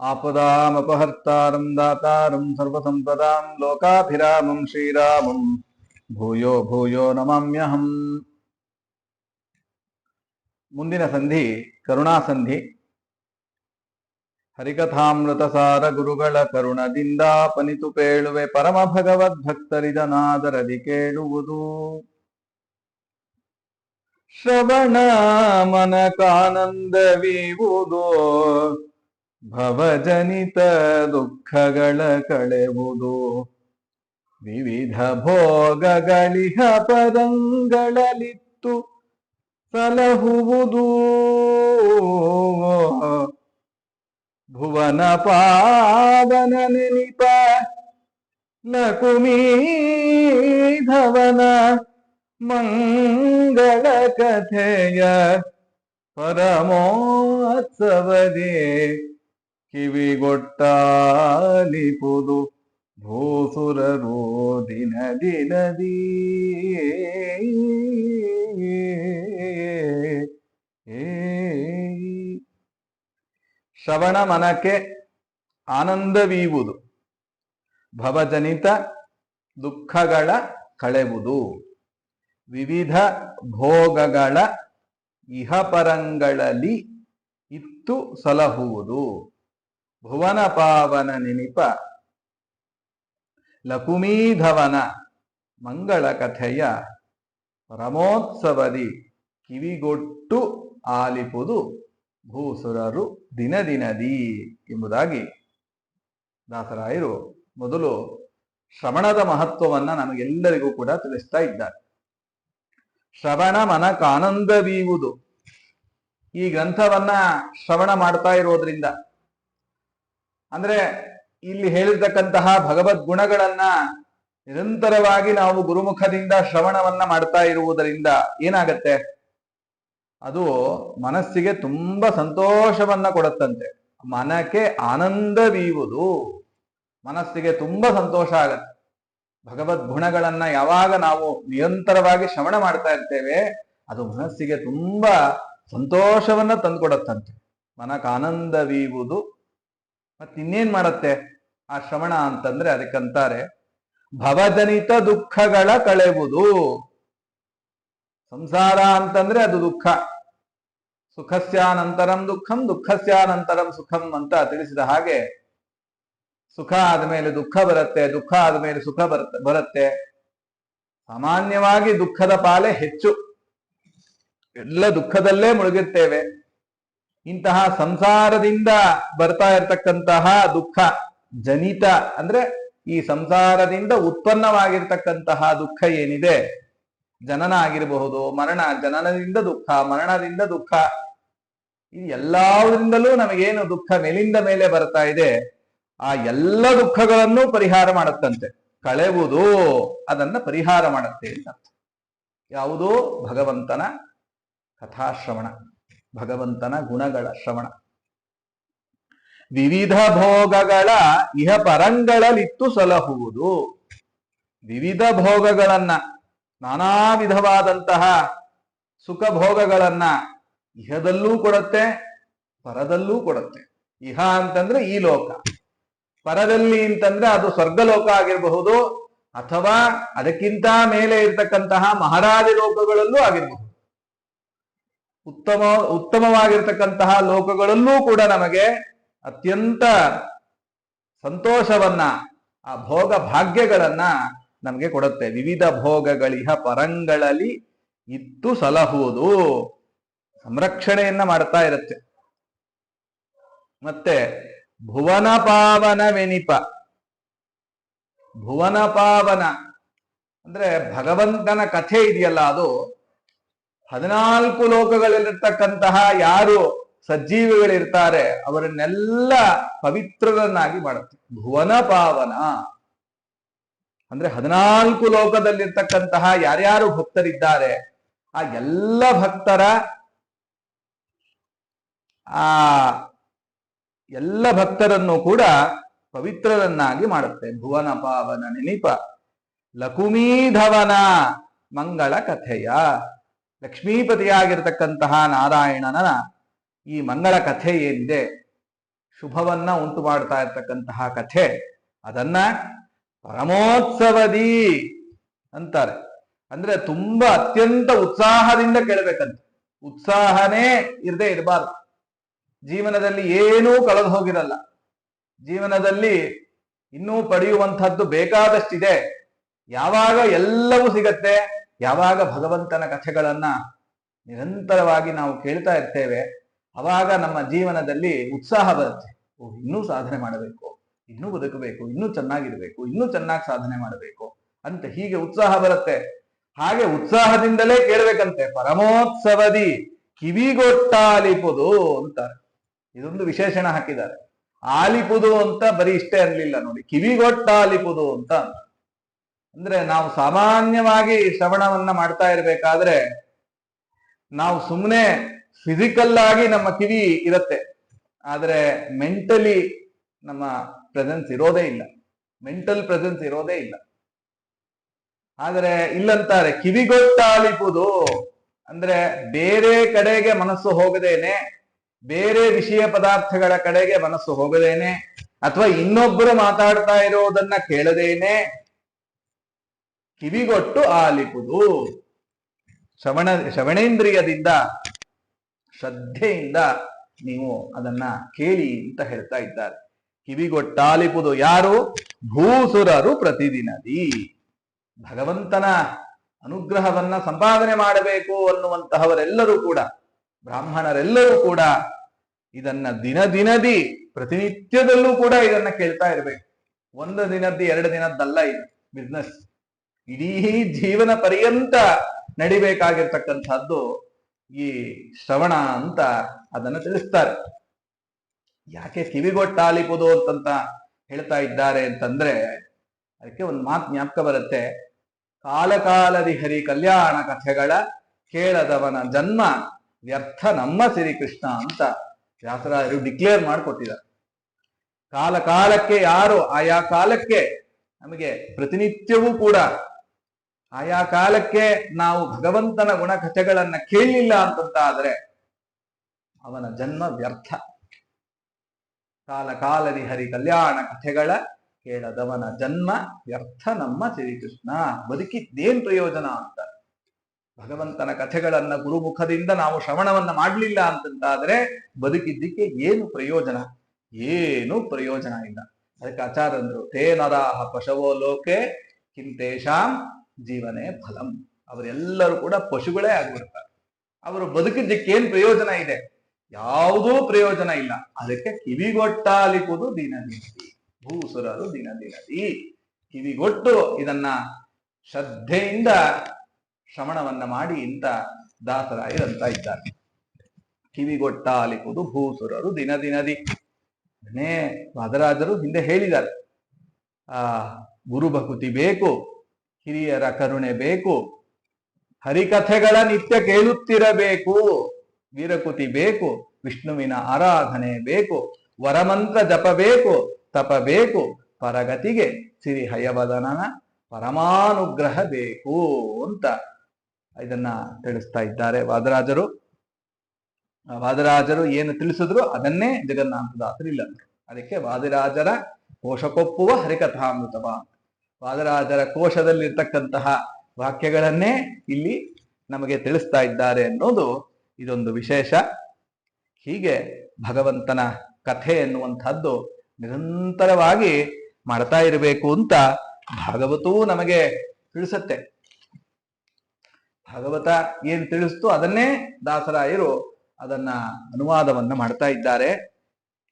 आपदामपहर्तारं दातारं सर्वसम्पदां लोकाभिरामं श्रीरामं ಭೂಯೋ ಭೂಯೋ ನಮಾಮ್ಯಹಂ ಮುಂದಿನ ಸಂಧಿ ಕರುಣಾ ಸಂಧಿ ಹರಿಕಥಾಮೃತ ಸಾರ ಗುರುಗಳ ಕರುಣದಿಂದ ಪನಿತು ಪೇಳುವೆ ಪರಮ ಭಗವದ್ಭಕ್ತರಿದನಾದರದಿ ಕೇಳುವುದು ಶ್ರವಣ ಮನಕಾನಂದವೀವುದೋ ಭವಜನಿತ ದುಃಖಗಳ ಕಳೆವುದು. ವಿವಿಧ ಭೋಗಗಳಿಹ ಪದಂಗಳಲಿತ್ತು ಸಲಹುವುದು. ಭುವನ ಪಾವನ ನೆನಿಪ ಲಕುಮೀಧವನ ಮಂಗಳ ಕಥೆಯ ಪರಮೋತ್ಸವದೇ ಕಿವಿಗೊಟ್ಟಾಲಿಪುದು ಭೂಸುರರು ದಿನ ದಿನದಿ. ಶ್ರವಣ ಮನಕ್ಕೆ ಆನಂದವೀವುದು, ಭವಜನಿತ ದುಃಖಗಳ ಕಳೆವುದು, ವಿವಿಧ ಭೋಗಗಳ ಇಹಪರಂಗಳಲ್ಲಿ ಇತ್ತು ಸಲಹುವುದು. ಭುವನ ಪಾವನ ನೆನಿಪ. ಲಕುಮೀಧವನ ಮಂಗಳ ಕಥೆಯ ರಮೋತ್ಸವದಿ ಕಿವಿಗೊಟ್ಟು ಆಲಿಪುದು ಭೂಸುರರು ದಿನ ದಿನದಿ ಎಂಬುದಾಗಿ ದಾಸರಾಯರು ಮೊದಲು ಶ್ರವಣದ ಮಹತ್ವವನ್ನ ನಮಗೆಲ್ಲರಿಗೂ ಕೂಡ ತಿಳಿಸ್ತಾ ಇದ್ದಾರೆ. ಶ್ರವಣ ಮನಕಾನಂದವೀವುದು ಈ ಗ್ರಂಥವನ್ನ ಶ್ರವಣ ಮಾಡ್ತಾ ಇರೋದ್ರಿಂದ ಅಂದ್ರೆ ಇಲ್ಲಿ ಹೇಳಿರ್ತಕ್ಕಂತಹ ಭಗವದ್ ಗುಣಗಳನ್ನ ನಿರಂತರವಾಗಿ ನಾವು ಗುರುಮುಖದಿಂದ ಶ್ರವಣವನ್ನ ಮಾಡ್ತಾ ಇರುವುದರಿಂದ ಏನಾಗತ್ತೆ? ಅದು ಮನಸ್ಸಿಗೆ ತುಂಬಾ ಸಂತೋಷವನ್ನ ಕೊಡುತ್ತಂತೆ. ಮನಕ್ಕೆ ಆನಂದವೀವುದು ಮನಸ್ಸಿಗೆ ತುಂಬಾ ಸಂತೋಷ ಆಗತ್ತೆ. ಭಗವದ್ ಗುಣಗಳನ್ನ ಯಾವಾಗ ನಾವು ನಿರಂತರವಾಗಿ ಶ್ರವಣ ಮಾಡ್ತಾ ಇರ್ತೇವೆ, ಅದು ಮನಸ್ಸಿಗೆ ತುಂಬಾ ಸಂತೋಷವನ್ನ ತಂದುಕೊಡತ್ತಂತೆ. ಮನಕ್ಕೆ ಆನಂದವೀವುದು ಮತ್ತಿನ್ನೇನ್ ಮಾಡತ್ತೆ? ಆ ಶ್ರವಣ ಅಂತಂದ್ರೆ ಅದಕ್ಕಂತಾರೆ ಭವಜನಿತ ದುಃಖಗಳ ಕಳೆವುದು. ಸಂಸಾರ ಅಂತಂದ್ರೆ ಅದು ದುಃಖ. ಸುಖಸ್ಯಾನಂತರಂ ದುಃಖಂ ದುಃಖಸ್ಯಾನಂತರಂ ಸುಖಂ ಅಂತ ತಿಳಿಸಿದ ಹಾಗೆ, ಸುಖ ಆದ್ಮೇಲೆ ದುಃಖ ಬರುತ್ತೆ, ದುಃಖ ಆದ್ಮೇಲೆ ಸುಖ ಬರುತ್ತೆ ಬರುತ್ತೆ. ಸಾಮಾನ್ಯವಾಗಿ ದುಃಖದ ಪಾಲೆ ಹೆಚ್ಚು. ಎಲ್ಲ ದುಃಖದಲ್ಲೇ ಮುಳುಗಿರ್ತೇವೆ ಇಂತಹ ಸಂಸಾರದಿಂದ ಬರ್ತಾ ಇರತಕ್ಕಂತಹ ದುಃಖ, ಜನಿತ, ಅಂದ್ರೆ ಈ ಸಂಸಾರದಿಂದ ಉತ್ಪನ್ನವಾಗಿರ್ತಕ್ಕಂತಹ ದುಃಖ ಏನಿದೆ? ಜನನ ಆಗಿರಬಹುದು, ಮರಣ, ಜನನದಿಂದ ದುಃಖ, ಮರಣದಿಂದ ದುಃಖ. ಇದು ಎಲ್ಲದರಿಂದಲೂ ನಮಗೇನು ದುಃಖ ಮೇಲಿಂದ ಮೇಲೆ ಬರ್ತಾ ಇದೆ? ಆ ಎಲ್ಲ ದುಃಖಗಳನ್ನು ಪರಿಹಾರ ಮಾಡುತ್ತಂತೆ. ಕಳೆವುದು, ಅದನ್ನ ಪರಿಹಾರ ಮಾಡುತ್ತೆ ಅಂತ. ಯಾವುದು ಯಾವುದೋ ಭಗವಂತನ ಕಥಾಶ್ರವಣ. ಭಗವಂತನ ಗುಣಗಳ ಶ್ರವಣ. ವಿವಿಧ ಭೋಗಗಳ ಇಹ ಪರಂಗಳಲ್ಲಿತ್ತು ಸಲಹುವುದು. ವಿವಿಧ ಭೋಗಗಳನ್ನ, ನಾನಾ ವಿಧವಾದಂತಹ ಸುಖ ಭೋಗಗಳನ್ನ ಇಹದಲ್ಲೂ ಕೊಡತ್ತೆ, ಪರದಲ್ಲೂ ಕೊಡತ್ತೆ. ಇಹ ಅಂತಂದ್ರೆ ಈ ಲೋಕ. ಪರದಲ್ಲಿ ಅಂತಂದ್ರೆ ಅದು ಸ್ವರ್ಗಲೋಕ ಆಗಿರಬಹುದು ಅಥವಾ ಅದಕ್ಕಿಂತ ಮೇಲೆ ಇರ್ತಕ್ಕಂತಹ ಮಹಾರಾಜ ಲೋಕಗಳಲ್ಲೂ ಆಗಿರಬಹುದು. ಉತ್ತಮ, ಉತ್ತಮವಾಗಿರ್ತಕ್ಕಂತಹ ಲೋಕಗಳಲ್ಲೂ ಕೂಡ ನಮಗೆ ಅತ್ಯಂತ ಸಂತೋಷವನ್ನ, ಆ ಭೋಗ ಭಾಗ್ಯಗಳನ್ನ ನಮಗೆ ಕೊಡುತ್ತೆ. ವಿವಿಧ ಭೋಗಗಳಿಹ ಪರಂಗಳಲ್ಲಿ ಇತ್ತು ಸಲಹುವುದು. ಸಂರಕ್ಷಣೆಯನ್ನ ಮಾಡ್ತಾ ಇರುತ್ತೆ. ಮತ್ತೆ ಭುವನ ಪಾವನವೆನಿಪ ಭುವನ ಪಾವನ ಅಂದ್ರೆ ಭಗವಂತನ ಕಥೆ ಇದೆಯಲ್ಲ ಅದು. ಹದಿನಾಲ್ಕು ಲೋಕಗಳಲ್ಲಿರ್ತಕ್ಕಂತಹ ಯಾರು ಸಜ್ಜೀವಿಗಳಿರ್ತಾರೆ, ಅವರನ್ನೆಲ್ಲ ಪವಿತ್ರರನ್ನಾಗಿ ಮಾಡುತ್ತೆ. ಭುವನ ಪಾವನ. ಅಂದ್ರೆ ಹದಿನಾಲ್ಕು ಲೋಕದಲ್ಲಿರ್ತಕ್ಕಂತಹ ಯಾರ್ಯಾರು ಭಕ್ತರಿದ್ದಾರೆ, ಆ ಎಲ್ಲ ಭಕ್ತರ, ಆ ಎಲ್ಲ ಭಕ್ತರನ್ನು ಕೂಡ ಪವಿತ್ರರನ್ನಾಗಿ ಮಾಡುತ್ತೆ. ಭುವನ ಪಾವನ ನೆನಿಪ ಲಕುಮೀಧವನ ಮಂಗಳ ಕಥೆಯ. ಲಕ್ಷ್ಮೀಪತಿಯಾಗಿರ್ತಕ್ಕಂತಹ ನಾರಾಯಣನ ಈ ಮಂಗಳ ಕಥೆ ಏನಿದೆ, ಶುಭವನ್ನ ಉಂಟು ಮಾಡ್ತಾ ಇರ್ತಕ್ಕಂತಹ ಕಥೆ. ಅದನ್ನ ಪರಮೋತ್ಸವದಿ ಅಂತಾರೆ. ಅಂದ್ರೆ ತುಂಬಾ ಅತ್ಯಂತ ಉತ್ಸಾಹದಿಂದ ಕೇಳಬೇಕಂತ. ಉತ್ಸಾಹನೇ ಇರದೆ ಇರಬಾರ್ದು. ಜೀವನದಲ್ಲಿ ಏನೂ ಕಳೆದು ಹೋಗಿರಲ್ಲ. ಜೀವನದಲ್ಲಿ ಇನ್ನೂ ಪಡೆಯುವಂಥದ್ದು ಬೇಕಾದಷ್ಟಿದೆ. ಯಾವಾಗ ಎಲ್ಲವೂ ಸಿಗತ್ತೆ. ಯಾವಾಗ ಭಗವಂತನ ಕಥೆಗಳನ್ನ ನಿರಂತರವಾಗಿ ನಾವು ಕೇಳ್ತಾ ಇರ್ತೇವೆ, ಅವಾಗ ನಮ್ಮ ಜೀವನದಲ್ಲಿ ಉತ್ಸಾಹ ಬರುತ್ತೆ. ಓ ಇನ್ನೂ ಸಾಧನೆ ಮಾಡಬೇಕು, ಇನ್ನೂ ಬದುಕಬೇಕು, ಇನ್ನೂ ಚೆನ್ನಾಗಿರ್ಬೇಕು, ಇನ್ನೂ ಚೆನ್ನಾಗಿ ಸಾಧನೆ ಮಾಡಬೇಕು ಅಂತ ಹೀಗೆ ಉತ್ಸಾಹ ಬರುತ್ತೆ. ಹಾಗೆ ಉತ್ಸಾಹದಿಂದಲೇ ಕೇಳ್ಬೇಕಂತೆ. ಪರಮೋತ್ಸವದಿ ಕಿವಿಗೊಟ್ಟಾಲಿಪುದು ಅಂತ ಇದೊಂದು ವಿಶೇಷಣ ಹಾಕಿದ್ದಾರೆ. ಆಲಿಪುದು ಅಂತ ಬರೀ ಇಷ್ಟೇ ಅನ್ಲಿಲ್ಲ ನೋಡಿ. ಕಿವಿಗೊಟ್ಟಾಲಿಪುದು ಅಂತ ಅಂದ್ರೆ ನಾವು ಸಾಮಾನ್ಯವಾಗಿ ಶ್ರವಣವನ್ನ ಮಾಡ್ತಾ ಇರಬೇಕಾದ್ರೆ ನಾವು ಸುಮ್ಮನೆ ಫಿಸಿಕಲ್ ಆಗಿ ನಮ್ಮ ಕಿವಿ ಇರತ್ತೆ. ಆದ್ರೆ ಮೆಂಟಲಿ ನಮ್ಮ ಪ್ರೆಸೆನ್ಸ್ ಇರೋದೇ ಇಲ್ಲ. ಮೆಂಟಲ್ ಪ್ರೆಸೆನ್ಸ್ ಇರೋದೇ ಇಲ್ಲ. ಆದರೆ ಇಲ್ಲಂತಾರೆ, ಕಿವಿಗೊತ್ತಾಲಿಪುದು ಅಂದ್ರೆ ಬೇರೆ ಕಡೆಗೆ ಮನಸ್ಸು ಹೋಗದೇನೆ, ಬೇರೆ ವಿಷಯ ಪದಾರ್ಥಗಳ ಕಡೆಗೆ ಮನಸ್ಸು ಹೋಗದೇನೆ, ಅಥವಾ ಇನ್ನೊಬ್ಬರು ಮಾತಾಡ್ತಾ ಇರೋದನ್ನ ಕೇಳದೇನೆ ಕಿವಿಗೊಟ್ಟು ಆಲಿಪುದು ಶ್ರವಣ, ಶ್ರವಣೇಂದ್ರಿಯದಿಂದ, ಶ್ರದ್ಧೆಯಿಂದ ನೀವು ಅದನ್ನ ಕೇಳಿ ಅಂತ ಹೇಳ್ತಾ ಇದ್ದಾರೆ. ಕಿವಿಗೊಟ್ಟಾಲಿಪುದು ಯಾರು? ಭೂಸುರರು ಪ್ರತಿದಿನದಿ. ಭಗವಂತನ ಅನುಗ್ರಹವನ್ನ ಸಂಪಾದನೆ ಮಾಡಬೇಕು ಅನ್ನುವಂತಹವರೆಲ್ಲರೂ ಕೂಡ, ಬ್ರಾಹ್ಮಣರೆಲ್ಲರೂ ಕೂಡ ಇದನ್ನ ದಿನ ದಿನದಿ, ಪ್ರತಿನಿತ್ಯದಲ್ಲೂ ಕೂಡ ಇದನ್ನ ಕೇಳ್ತಾ ಇರಬೇಕು. ಒಂದು ದಿನದ್ದು, ಎರಡು ದಿನದ್ದಲ್ಲ ಇದು. ಬಿಸ್ನೆಸ್. ಇಡೀ ಜೀವನ ಪರ್ಯಂತ ನಡಿಬೇಕಾಗಿರ್ತಕ್ಕಂಥದ್ದು ಈ ಶ್ರವಣ ಅಂತ ಅದನ್ನ ತಿಳಿಸ್ತಾರೆ. ಯಾಕೆ ಕಿವಿಗೊಟ್ಟಾಲಿಪುದು ಅಂತಂತ ಹೇಳ್ತಾ ಇದ್ದಾರೆ ಅಂತಂದ್ರೆ ಅದಕ್ಕೆ ಒಂದು ಮಾತು ಜ್ಞಾಪಕ ಬರುತ್ತೆ. ಕಾಲಕಾಲದಿ ಹರಿ ಕಲ್ಯಾಣ ಕಥೆಗಳ ಕೇಳದವನ ಜನ್ಮ ವ್ಯರ್ಥ ನಮ್ಮ ಶ್ರೀಕೃಷ್ಣ ಅಂತ ವ್ಯಾಸರಾಜರು ಡಿಕ್ಲೇರ್ ಮಾಡಿಕೊಟ್ಟಿದ್ದಾರೆ. ಕಾಲಕಾಲಕ್ಕೆ ಯಾರು, ಆಯಾ ಕಾಲಕ್ಕೆ ನಮಗೆ ಪ್ರತಿನಿತ್ಯವೂ ಕೂಡ ಆಯಾ ಕಾಲಕ್ಕೆ ನಾವು ಭಗವಂತನ ಗುಣಕಥೆಗಳನ್ನ ಕೇಳಲಿಲ್ಲ ಅಂತಂತಾದ್ರೆ ಅವನ ಜನ್ಮ ವ್ಯರ್ಥ. ಕಾಲ ಕಾಲದಿ ಹರಿ ಕಲ್ಯಾಣ ಕಥೆಗಳ ಕೇಳದವನ ಜನ್ಮ ವ್ಯರ್ಥ ನಮ್ಮ ಶ್ರೀಕೃಷ್ಣ. ಬದುಕಿದ್ದೇನ್ ಪ್ರಯೋಜನ ಅಂತ. ಭಗವಂತನ ಕಥೆಗಳನ್ನ ಗುರುಮುಖದಿಂದ ನಾವು ಶ್ರವಣವನ್ನ ಮಾಡಲಿಲ್ಲ ಅಂತಂತಾದ್ರೆ ಬದುಕಿದ್ದಕ್ಕೆ ಏನು ಪ್ರಯೋಜನ? ಏನು ಪ್ರಯೋಜನ ಇಲ್ಲ. ಅದಕ್ಕೆ ಆಚಾರ್ಯಂದ್ರು, ತೇ ನರಾಹ ಪಶವೋ ಲೋಕೆ ಕಿಂತೇಶಾಂ ಜೀವನೇ ಫಲಂ. ಅವರೆಲ್ಲರೂ ಕೂಡ ಪಶುಗಳೇ ಆಗ್ಬಿಡ್ತಾರೆ ಅವರು ಬದುಕಿದ್ದಕ್ಕೆ ಏನ್ ಪ್ರಯೋಜನ ಇದೆ? ಯಾವುದೂ ಪ್ರಯೋಜನ ಇಲ್ಲ. ಅದಕ್ಕೆ ಕಿವಿಗೊಟ್ಟಾಲಿಪುದು ದಿನ ದಿನದಿ. ಭೂಸುರರು ದಿನ ದಿನದಿ. ಕಿವಿಗೊಟ್ಟು ಇದನ್ನ ಶ್ರದ್ಧೆಯಿಂದ ಶ್ರವಣವನ್ನ ಮಾಡಿ ಇಂತ ದಾಸರಾಯರಂತ ಇದ್ದಾರೆ. ಕಿವಿಗೊಟ್ಟಾಲಿಪುದು ಭೂಸುರರು ದಿನ ದಿನದಿ. ಅದನ್ನೇ ವಾದರಾಜರು ಹಿಂದೆ ಹೇಳಿದ್ದಾರೆ. ಆ ಗುರುಭಕುತಿ ಬೇಕು. ಹಿರಿಯರ ಕರುಣೆ ಬೇಕು. ಹರಿಕಥೆಗಳ ನಿತ್ಯ ಕೇಳುತ್ತಿರಬೇಕು. ವೀರಕುತಿ ಬೇಕು. ವಿಷ್ಣುವಿನ ಆರಾಧನೆ ಬೇಕು. ವರಮಂತ್ರ ಜಪ ಬೇಕು. ತಪ ಬೇಕು. ಪರಗತಿಗೆ ಸಿರಿ ಹಯವದನನ ಪರಮಾನುಗ್ರಹ ಬೇಕು ಅಂತ ಇದನ್ನ ತಿಳಿಸ್ತಾ ಇದ್ದಾರೆ ವಾದರಾಜರು. ವಾದರಾಜರು ಏನು ತಿಳಿಸಿದ್ರು? ಅದನ್ನೇ ಜಗನ್ನಾಥದಾಸರು ಇಲ್ಲ. ಅದಕ್ಕೆ ವಾದಿರಾಜರ ಕೋಶಕೊಪ್ಪುವ ಹರಿಕಥಾಮೃತವ. ವಾದರಾಜರ ಕೋಶದಲ್ಲಿರ್ತಕ್ಕಂತಹ ವಾಕ್ಯಗಳನ್ನೇ ಇಲ್ಲಿ ನಮಗೆ ತಿಳಿಸ್ತಾ ಇದ್ದಾರೆ ಅನ್ನೋದು ಇದೊಂದು ವಿಶೇಷ. ಹೀಗೆ ಭಗವಂತನ ಕಥೆ ಎನ್ನುವಂಥದ್ದು ನಿರಂತರವಾಗಿ ಮಾಡ್ತಾ ಇರಬೇಕು ಅಂತ ಭಾಗವತೂ ನಮಗೆ ತಿಳಿಸತ್ತೆ. ಭಾಗವತ ಏನ್ ತಿಳಿಸ್ತು ಅದನ್ನೇ ದಾಸರಾಯರು ಅದನ್ನ ಅನುವಾದವನ್ನ ಮಾಡ್ತಾ ಇದ್ದಾರೆ.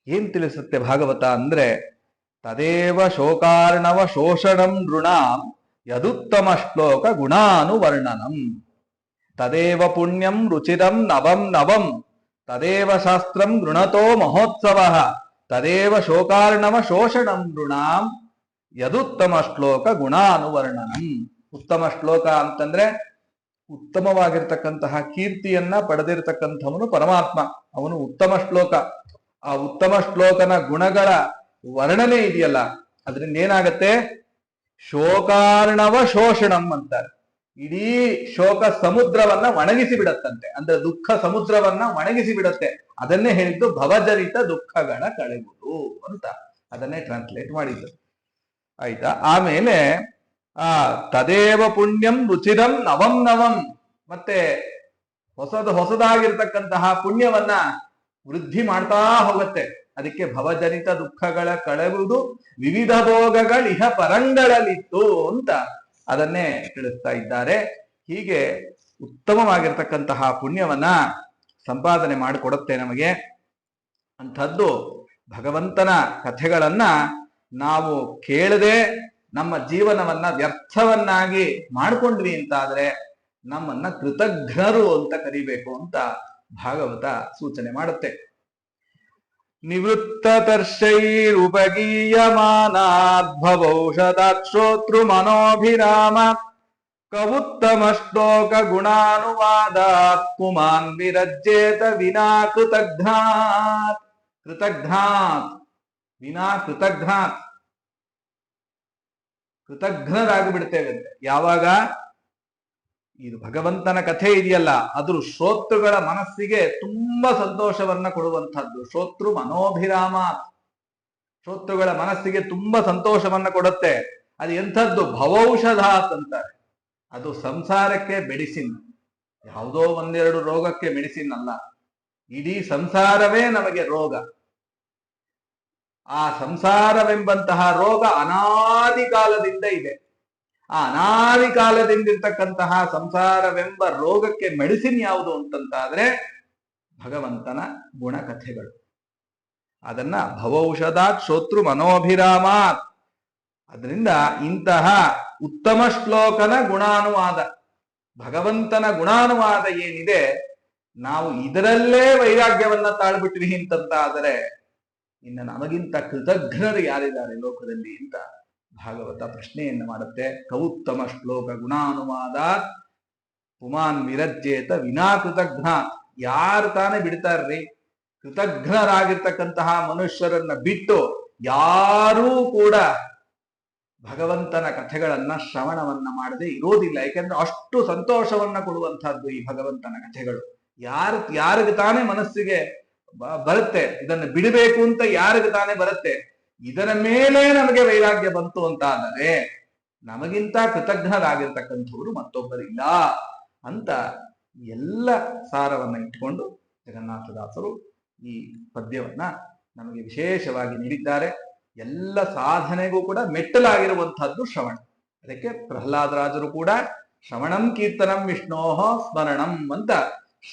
ಏನ್ ತಿಳಿಸುತ್ತೆ ಭಾಗವತ ಅಂದ್ರೆ ತದೇವ ಶೋಕಾರ್ಣವ ಶೋಷಣಂ ನೃಣಾಂ ಯದುತ್ತಮ ಶ್ಲೋಕ ಗುಣಾನುವರ್ಣನಂ ತದೇವ ಪುಣ್ಯಂ ರುಚಿರಂ ನವಂ ನವಂ ತದೇವ ಶಾಸ್ತ್ರಂ ಗೃಣತೋ ಮಹೋತ್ಸವ ತದೇವ ಶೋಕಾರ್ಣವ ಶೋಷಣಂ ನೃಣಾಂ ಯದುತ್ತಮ ಶ್ಲೋಕ ಗುಣಾನುವರ್ಣನಂ ಉತ್ತಮ ಶ್ಲೋಕ ಅಂತಂದ್ರೆ ಉತ್ತಮವಾಗಿರ್ತಕ್ಕಂತಹ ಕೀರ್ತಿಯನ್ನ ಪಡೆದಿರತಕ್ಕಂಥವನು ಪರಮಾತ್ಮ, ಅವನು ಉತ್ತಮ ಶ್ಲೋಕ. ಆ ಉತ್ತಮ ಶ್ಲೋಕನ ಗುಣಗಳ ವರ್ಣನೆ ಇದೆಯಲ್ಲ, ಅದರಿಂದ ಏನಾಗತ್ತೆ? ಶೋಕಾರ್ಣವ ಶೋಷಣಂ ಅಂತಾರೆ. ಇಡೀ ಶೋಕ ಸಮುದ್ರವನ್ನ ಒಣಗಿಸಿ ಬಿಡತ್ತಂತೆ ಅಂದ್ರೆ ದುಃಖ ಸಮುದ್ರವನ್ನ ಒಣಗಿಸಿ ಬಿಡತ್ತೆ ಅದನ್ನೇ ಹೇಳಿದ್ದು ಭವಜನಿತ ದುಃಖಗಳ ಕಳೆಗುಡು ಅಂತ. ಅದನ್ನೇ ಟ್ರಾನ್ಸ್ಲೇಟ್ ಮಾಡಿದ್ದು. ಆಯ್ತಾ? ಆಮೇಲೆ, ಆ, ತದೇವ ಪುಣ್ಯಂ ರುಚಿರಂ ನವಂ ನವಂ. ಮತ್ತೆ ಹೊಸದು ಹೊಸದಾಗಿರ್ತಕ್ಕಂತಹ ಪುಣ್ಯವನ್ನ ವೃದ್ಧಿ ಮಾಡ್ತಾ ಹೋಗುತ್ತೆ. ಅದಕ್ಕೆ ಭವಜನಿತ ದುಃಖಗಳ ಕಳೆವುದು ವಿವಿಧ ಭೋಗಗಳಿಹ ಪರಂಗಳಲ್ಲಿತ್ತು ಅಂತ ಅದನ್ನೇ ತಿಳಿಸ್ತಾ ಇದ್ದಾರೆ. ಹೀಗೆ ಉತ್ತಮವಾಗಿರ್ತಕ್ಕಂತಹ ಪುಣ್ಯವನ್ನ ಸಂಪಾದನೆ ಮಾಡಿಕೊಡುತ್ತೆ ನಮಗೆ. ಅಂಥದ್ದು ಭಗವಂತನ ಕಥೆಗಳನ್ನ ನಾವು ಕೇಳದೆ ನಮ್ಮ ಜೀವನವನ್ನ ವ್ಯರ್ಥವನ್ನಾಗಿ ಮಾಡಿಕೊಂಡ್ವಿ ಅಂತಾದ್ರೆ ನಮ್ಮನ್ನ ಕೃತಜ್ಞರು ಅಂತ ಕರಿಬೇಕು ಅಂತ ಭಾಗವತ ಸೂಚನೆ ಮಾಡುತ್ತೆ. ನಿವೃತ್ತತರ್ಷೈರುಪಗೀಯಮಾನಾದ್ಭವೌಷಧಾತ್ ಶ್ರೋತೃ ಮನೋಭಿರಾಮ ಕವುತ್ತಮ ಶ್ಲೋಕ ಗುಣಾನುವಾದಾತ್ ಪುಮಾನ್ ವಿರಜ್ಯೇತ ವಿನಾ ಕೃತಘ್ನಾತ್ ಕೃತಘ್ನಾತ್ ವಿನಾ ಕೃತಘ್ನಾತ್ ಕೃತಜ್ಞರಾಗಿ ಬಿಡ್ತೇವೆ ಅಂತೆ ಯಾವಾಗ ಇದು ಭಗವಂತನ ಕಥೆ ಇದೆಯಲ್ಲ, ಅದು ಶ್ರೋತೃಗಳ ಮನಸ್ಸಿಗೆ ತುಂಬಾ ಸಂತೋಷವನ್ನ ಕೊಡುವಂಥದ್ದು. ಶ್ರೋತೃ ಮನೋಭಿರಾಮ. ಶ್ರೋತೃಗಳ ಮನಸ್ಸಿಗೆ ತುಂಬಾ ಸಂತೋಷವನ್ನ ಕೊಡುತ್ತೆ. ಅದು ಎಂಥದ್ದು? ಭವೌಷಧ ಅಂತಾರೆ. ಅದು ಸಂಸಾರಕ್ಕೆ ಮೆಡಿಸಿನ್. ಯಾವುದೋ ಒಂದೆರಡು ರೋಗಕ್ಕೆ ಮೆಡಿಸಿನ್ ಅಲ್ಲ. ಇಡೀ ಸಂಸಾರವೇ ನಮಗೆ ರೋಗ. ಆ ಸಂಸಾರವೆಂಬಂತಹ ರೋಗ ಅನಾದಿ ಕಾಲದಿಂದ ಇದೆ. ಆ ಅನಾದಿ ಕಾಲದಿಂದಿರ್ತಕ್ಕಂತಹ ಸಂಸಾರವೆಂಬ ರೋಗಕ್ಕೆ ಮೆಡಿಸಿನ್ ಯಾವುದು ಅಂತಂತಾದ್ರೆ ಭಗವಂತನ ಗುಣಕಥೆಗಳು. ಅದನ್ನ ಭವೌಷಧಾತ್ ಶೋತೃ ಮನೋಭಿರಾಮಾತ್. ಅದರಿಂದ ಇಂತಹ ಉತ್ತಮ ಶ್ಲೋಕನ ಗುಣಾನುವಾದ, ಭಗವಂತನ ಗುಣಾನುವಾದ ಏನಿದೆ, ನಾವು ಇದರಲ್ಲೇ ವೈರಾಗ್ಯವನ್ನ ತಾಳ್ಬಿಟ್ವಿ ಅಂತಂತಾದರೆ, ಇನ್ನು ನಮಗಿಂತ ಕೃತಜ್ಞರು ಯಾರಿದ್ದಾರೆ ಲೋಕದಲ್ಲಿ ಅಂತ ಭಾಗವತ ಪ್ರಶ್ನೆಯನ್ನು ಮಾಡುತ್ತೆ. ಕೌತ್ತಮ ಶ್ಲೋಕ ಗುಣಾನುವಾದ ಪುಮಾನ್ ವಿರಜ್ಜೇತ ವಿನಾ ಕೃತಜ್ಞ ಯಾರು ತಾನೇ ಬಿಡ್ತಾರ್ರಿ? ಕೃತಜ್ಞರಾಗಿರ್ತಕ್ಕಂತಹ ಮನುಷ್ಯರನ್ನ ಬಿಟ್ಟು ಯಾರೂ ಕೂಡ ಭಗವಂತನ ಕಥೆಗಳನ್ನ ಶ್ರವಣವನ್ನ ಮಾಡದೆ ಇರೋದಿಲ್ಲ. ಯಾಕೆಂದ್ರೆ ಅಷ್ಟು ಸಂತೋಷವನ್ನ ಕೊಡುವಂತಹದ್ದು ಈ ಭಗವಂತನ ಕಥೆಗಳು. ಯಾರು, ಯಾರಿಗೆ ತಾನೇ ಮನಸ್ಸಿಗೆ ಬರುತ್ತೆ. ಇದನ್ನ ಬಿಡಬೇಕು ಅಂತ ಯಾರಿಗೆ ತಾನೇ ಬರುತ್ತೆ? ಇದರ ಮೇಲೆ ನಮಗೆ ವೈರಾಗ್ಯ ಬಂತು ಅಂತ ಆದರೆ ನಮಗಿಂತ ಕೃತಜ್ಞರಾಗಿರ್ತಕ್ಕಂಥವ್ರು ಮತ್ತೊಬ್ಬರಿಲ್ಲ ಅಂತ ಎಲ್ಲ ಸಾರವನ್ನ ಇಟ್ಕೊಂಡು ಜಗನ್ನಾಥದಾಸರು ಈ ಪದ್ಯವನ್ನ ನಮಗೆ ವಿಶೇಷವಾಗಿ ನೀಡಿದ್ದಾರೆ. ಎಲ್ಲ ಸಾಧನೆಗೂ ಕೂಡ ಮೆಟ್ಟಲಾಗಿರುವಂತಹದ್ದು ಶ್ರವಣ. ಅದಕ್ಕೆ ಪ್ರಹ್ಲಾದರಾಜರು ಕೂಡ ಶ್ರವಣಂ ಕೀರ್ತನಂ ವಿಷ್ಣೋಹ ಸ್ಮರಣಂ ಅಂತ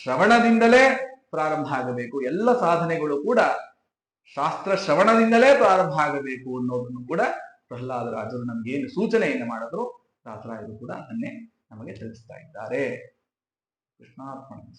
ಶ್ರವಣದಿಂದಲೇ ಪ್ರಾರಂಭ ಆಗಬೇಕು. ಎಲ್ಲ ಸಾಧನೆಗಳು ಕೂಡ ಶಾಸ್ತ್ರ ಶ್ರವಣದಿಂದಲೇ ಪ್ರಾರಂಭ ಆಗಬೇಕು ಅನ್ನೋದನ್ನು ಕೂಡ ಪ್ರಹ್ಲಾದರಾಜರು ಏನು ಸೂಚನೆಯನ್ನು ಮಾಡಿದ್ರು. ರಾಜರಾಜರು ಕೂಡ ಅದನ್ನೇ ನಮಗೆ ತಿಳಿಸ್ತಾ ಇದ್ದಾರೆ. ಕೃಷ್ಣಾರ್ಪಣ.